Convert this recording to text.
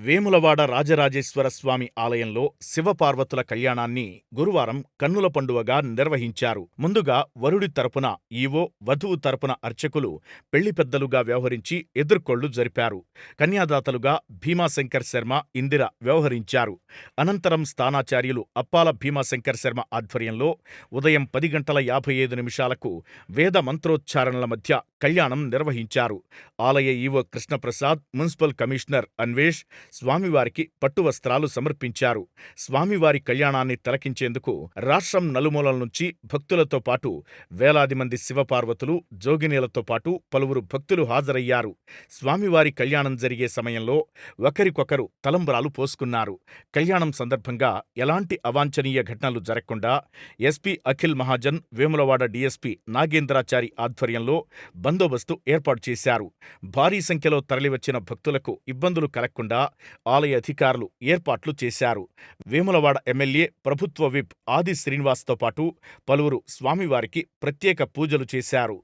వేములవాడ రాజరాజేశ్వర స్వామి ఆలయంలో శివపార్వతుల కళ్యాణాన్ని గురువారం కన్నుల పండువగా నిర్వహించారు. ముందుగా వరుడి తరపున ఈవో వధువు తరపున అర్చకులు పెళ్ళి పెద్దలుగా వ్యవహరించి ఎదుర్కొళ్ళు జరిపారు. కన్యాదాతలుగా భీమాశంకర్ శర్మ ఇందిర వ్యవహరించారు. అనంతరం స్థానాచార్యులు అప్పాల భీమాశంకర్ శర్మ ఆధ్వర్యంలో ఉదయం పది గంటల యాభై ఐదు నిమిషాలకు వేద మంత్రోచ్చారణల మధ్య కళ్యాణం నిర్వహించారు. ఆలయ EO Krishnaprasad municipal commissioner Anvesh స్వామివారికి పట్టు వస్త్రాలు సమర్పించారు. స్వామివారి కళ్యాణాన్ని తలకించేందుకు రాష్ట్రం నలుమూలల నుంచి భక్తులతో పాటు వేలాది మంది శివపార్వతులు జోగినీలతో పాటు పలువురు భక్తులు హాజరయ్యారు. స్వామివారి కళ్యాణం జరిగే సమయంలో ఒకరికొకరు తలంబ్రాలు పోసుకున్నారు. కళ్యాణం సందర్భంగా ఎలాంటి అవాంఛనీయ ఘటనలు జరగకుండా ఎస్పీ అఖిల్ మహాజన్ వేములవాడ డీఎస్పీ నాగేంద్రాచారి ఆధ్వర్యంలో బందోబస్తు ఏర్పాటు చేశారు. భారీ సంఖ్యలో తరలివచ్చిన భక్తులకు ఇబ్బందులు కలగకుండా ఆలయ అధికారులు ఏర్పాట్లు చేశారు. వేములవాడ ఎమ్మెల్యే ప్రభుత్వ విప్ ఆది శ్రీనివాస్తో పాటు పలువురు స్వామివారికి ప్రత్యేక పూజలు చేశారు.